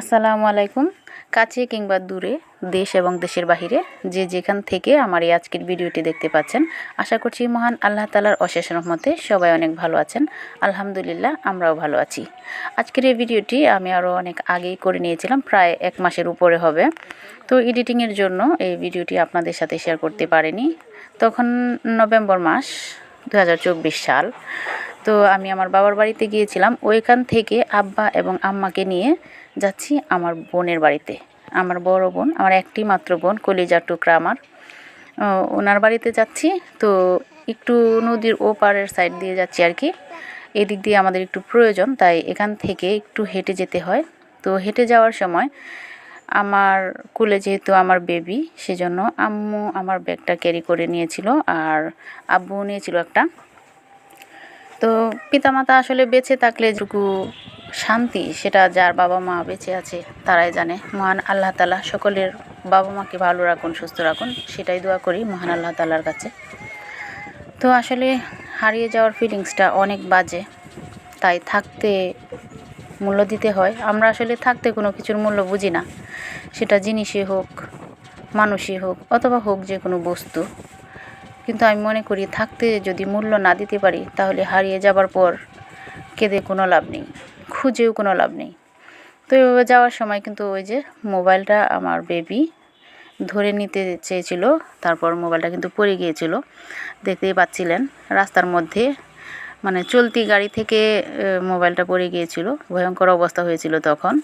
আসসালামু আলাইকুম। কাছে কিংবা দূরে, দেশ এবং দেশের বাহিরে, যে যেখান থেকে আমার এই আজকের ভিডিওটি দেখতে পাচ্ছেন, আশা করছি মহান আল্লাহ তালার অশেষ রহমতে সবাই অনেক ভালো আছেন। আলহামদুলিল্লাহ, আমরাও ভালো আছি। আজকের এই ভিডিওটি আমি আরও অনেক আগেই করে নিয়েছিলাম, প্রায় এক মাসের উপরে হবে। তো এডিটিংয়ের জন্য এই ভিডিওটি আপনাদের সাথে শেয়ার করতে পারিনি। তখন নভেম্বর মাস দুহাজার চব্বিশ সাল। তো আমি আমার বাবার বাড়িতে গিয়েছিলাম। ওইখান থেকে আব্বা এবং আম্মাকে নিয়ে যাচ্ছি আমার বোনের বাড়িতে। আমার বড় বোন, আমার একটি মাত্র বোন, কলিজার টুকরা আমার। ওনার বাড়িতে যাচ্ছি। তো একটু নদীর ওপারের সাইড দিয়ে যাচ্ছি আর কি। এদিক দিয়ে আমাদের একটু প্রয়োজন, তাই এখান থেকে একটু হেঁটে যেতে হয়। তো হেঁটে যাওয়ার সময় আমার কুলে যেহেতু আমার বেবি সেজন্য আম্মু আমার ব্যাগটা ক্যারি করে নিয়েছিল আর আব্বু নিয়েছিল একটা। তো পিতামাতা আসলে বেঁচে থাকলে যেটুকু শান্তি, সেটা যার বাবা মা বেঁচে আছে তারাই জানে। মহান আল্লাহ তালা সকলের বাবা মাকে ভালো রাখুন, সুস্থ রাখুন, সেটাই দোয়া করি মহান আল্লাহ তালার কাছে। তো আসলে হারিয়ে যাওয়ার ফিলিংসটা অনেক বাজে, তাই থাকতে মূল্য দিতে হয়। আমরা আসলে থাকতে কোনো কিছুর মূল্য বুঝি না, সেটা জিনিসই হোক, মানুষই হোক, অথবা হোক যে কোনো বস্তু। কিন্তু আমি মনে করি থাকতে যদি মূল্য না দিতে পারি, তাহলে হারিয়ে যাবার পর কেঁদে কোনো লাভ নেই, খুঁজেও কোনো লাভ নেই। তো এভাবে যাওয়ার সময় কিন্তু ওই যে মোবাইলটা আমার বেবি ধরে নিতে চেয়েছিল, তারপর মোবাইলটা কিন্তু পড়ে গিয়েছিল, দেখতেই পাচ্ছিলেন। রাস্তার মধ্যে মানে চলতি গাড়ি থেকে মোবাইলটা পড়ে গিয়েছিল, ভয়ঙ্কর অবস্থা হয়েছিল তখন।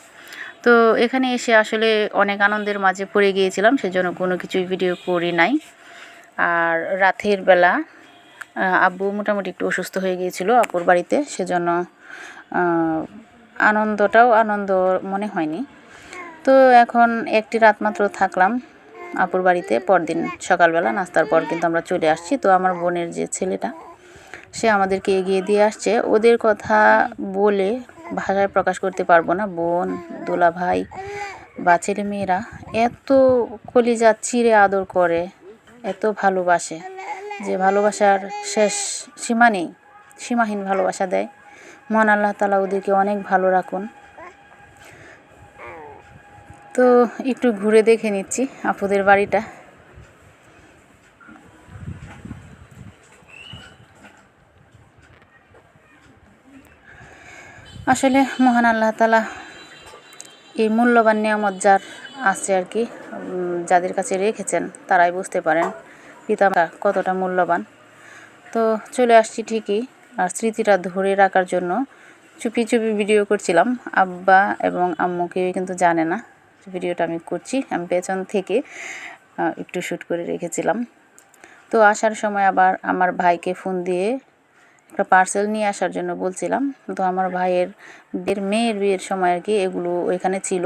তো এখানে এসে আসলে অনেক আনন্দের মাঝে পড়ে গিয়েছিলাম, সেজন্য কোনো কিছুই ভিডিও করি নাই। আর রাতের বেলা আব্বু মোটামুটি একটু অসুস্থ হয়ে গিয়েছিল আপুর বাড়িতে, সেজন্য আনন্দটাও আনন্দ মনে হয়নি। তো এখন একটি রাত মাত্র থাকলাম আপুর বাড়িতে, পরদিন সকালবেলা নাস্তার পর কিন্তু আমরা চলে আসছি। তো আমার বোনের যে ছেলেটা, সে আমাদেরকে এগিয়ে দিয়ে আসছে। ওদের কথা বলে ভাষায় প্রকাশ করতে পারব না। বোন দোলা ভাই বা ছেলে মেয়েরা এত কলিজা চিরে আদর করে এত ভালোবাসে যে ভালোবাসার শেষ সীমা নেই, সীমাহীন ভালোবাসা দেয়। মহান আল্লাহ তালা ওদেরকে অনেক ভালো রাখুন। তো একটু ঘুরে দেখে নিচ্ছি আপুদের বাড়িটা। আসলে মহান আল্লাহ তালা এই মূল্যবান নিয়ামত যার আছে আর কি যাদের কাছে রেখেছেন, তারাই বুঝতে পারেন পিতা কতটা মূল্যবান। তো চলে আসছি ঠিকই, আর স্মৃতিটা ধরে রাখার জন্য চুপি চুপি ভিডিও করছিলাম। আব্বা এবং আম্মু কেউ কিন্তু জানে না ভিডিওটা আমি করছি। আমি পেছন থেকে একটু শ্যুট করে রেখেছিলাম। তো আসার সময় আবার আমার ভাইকে ফোন দিয়ে একটা পার্সেল নিয়ে আসার জন্য বলছিলাম। তো আমার ভাইয়ের মেয়ের বিয়ের সময় আর কি এগুলো ওইখানে ছিল।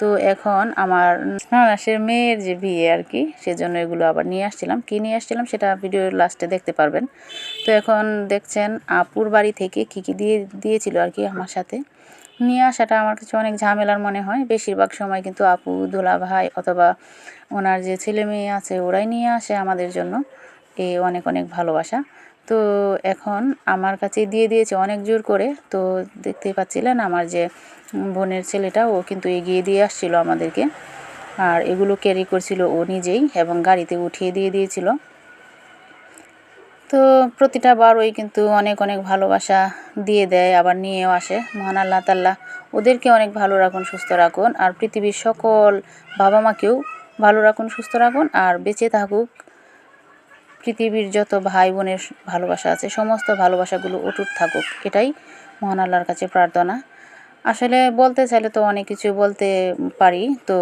তো এখন আমার না না সে মেয়ের যে বিয়ে আর কি, সেজন্য এগুলো আবার নিয়ে আসছিলাম। কী নিয়ে আসছিলাম সেটা ভিডিওর লাস্টে দেখতে পারবেন। তো এখন দেখছেন আপুর বাড়ি থেকে কী কী দিয়ে, দিয়েছিল আর কি আমার সাথে। নিয়ে আসাটা আমার কাছে অনেক ঝামেলার মনে হয়। বেশিরভাগ সময় কিন্তু আপু, দোলা ভাই অথবা ওনার যে ছেলে মেয়ে আছে ওরাই নিয়ে আসে আমাদের জন্য। এ অনেক অনেক ভালোবাসা। তো এখন আমার কাছে দিয়ে দিয়েছে অনেক জোর করে। তো দেখতেই পাচ্ছিলেন আমার যে বোনের ছেলেটা, ও কিন্তু এগিয়ে দিয়ে আসছিল আমাদেরকে। আর এগুলো ক্যারি করছিল ও নিজেই এবং গাড়িতে উঠিয়ে দিয়ে দিয়েছিল। তো প্রতিটা বারই কিন্তু অনেক অনেক ভালোবাসা দিয়ে দেয়, আবার নিয়েও আসে। মহান আল্লাহ তাল্লাহ ওদেরকে অনেক ভালো রাখুন, সুস্থ রাখুন। আর পৃথিবীর সকল বাবা মাকেও ভালো রাখুন, সুস্থ রাখুন। আর বেঁচে থাকুক পৃথিবীর যত ভাই বোনের ভালোবাসা আছে, সমস্ত ভালোবাসাগুলো অটুট থাকুক, এটাই মহান আল্লাহর কাছে প্রার্থনা। আসলে বলতে চাইলে তো অনেক কিছু বলতে পারি, তো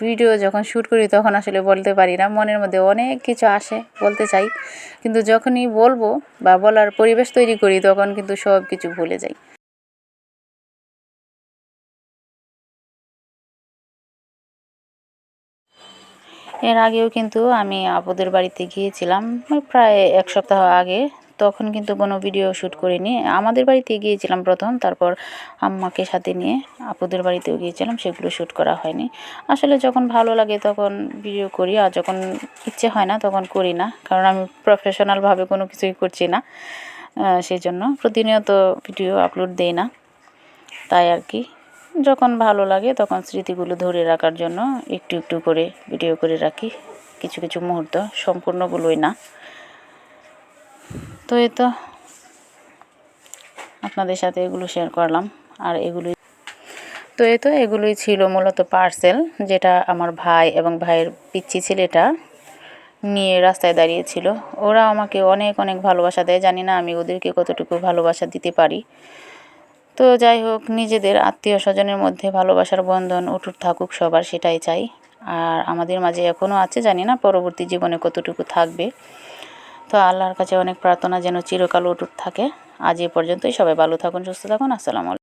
ভিডিও যখন শ্যুট করি তখন আসলে বলতে পারি না, মনের মধ্যে অনেক কিছু আসে বলতে চাই। কিন্তু যখনই বলব বা বলার পরিবেশ তৈরি করি তখন কিন্তু সব কিছু ভুলে যাই। এর আগেও কিন্তু আমি আপুদের বাড়িতে গিয়েছিলাম প্রায় এক সপ্তাহ আগে। তখন কিন্তু কোনো ভিডিও শ্যুট করিনি। আমাদের বাড়িতে গিয়েছিলাম প্রথম, তারপর আম্মাকে সাথে নিয়ে আপুদের বাড়িতেও গিয়েছিলাম, সেগুলো শ্যুট করা হয়নি। আসলে যখন ভালো লাগে তখন ভিডিও করি, আর যখন ইচ্ছে হয় না তখন করি না, কারণ আমি প্রফেশনালভাবে কোনো কিছুই করছি না। সেই জন্য প্রতিনিয়ত ভিডিও আপলোড দেই না, তাই আর কি। যখন ভালো লাগে তখন স্মৃতিগুলো ধরে রাখার জন্য একটু একটু করে ভিডিও করে রাখি। কিছু কিছু মুহূর্ত সম্পূর্ণগুলোই না। তো এই তো আপনাদের সাথে এগুলো শেয়ার করলাম। আর এগুলোই তো এই তো এগুলোই ছিল মূলত পার্সেল যেটা আমার ভাই এবং ভাইয়ের পিচ্ছি ছেলেটা নিয়ে রাস্তায় দাঁড়িয়েছিল। ওরা আমাকে অনেক অনেক ভালোবাসা দেয়। জানি না আমি ওদেরকে কতটুকু ভালোবাসা দিতে পারি। তো যাই হোক, নিজেদের আত্মীয় স্বজনের মধ্যে ভালোবাসার বন্ধন অটুট থাকুক, সবার সেটাই চাই। আর আমাদের মাঝে এখনও আছে, জানি না পরবর্তী জীবনে কতটুকু থাকবে। তো আল্লাহর কাছে অনেক প্রার্থনা যেন চিরকাল অটুট থাকে। আজ এ পর্যন্তই, সবাই ভালো থাকুন, সুস্থ থাকুন, আসসালামু আলাইকুম।